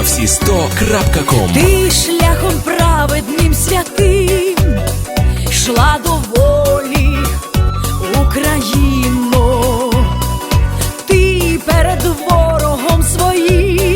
на всі 100.ком Ти шляхом праведним святим шла до волі Україно, ти перед ворогом своїм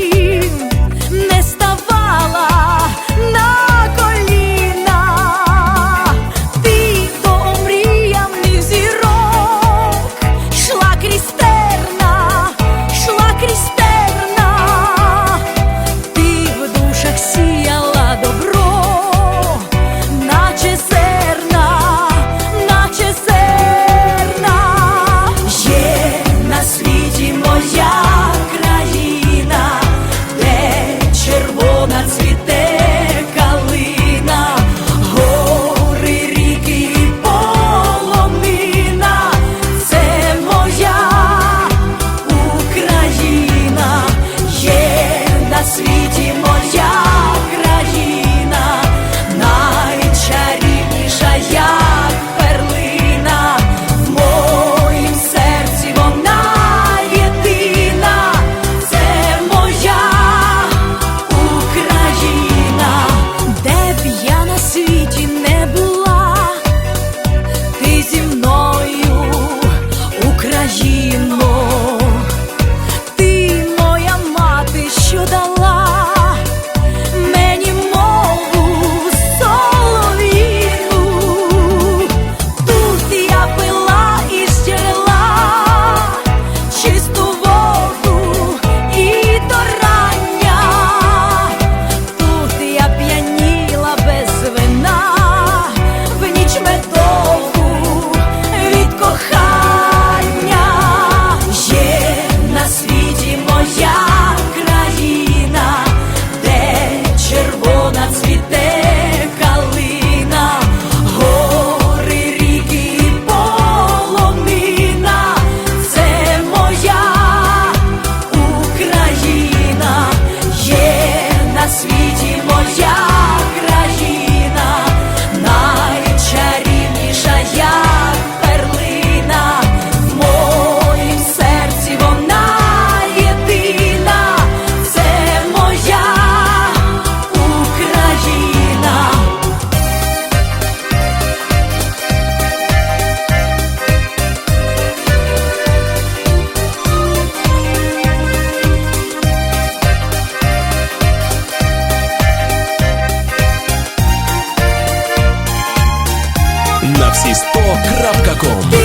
야. Сісто.ком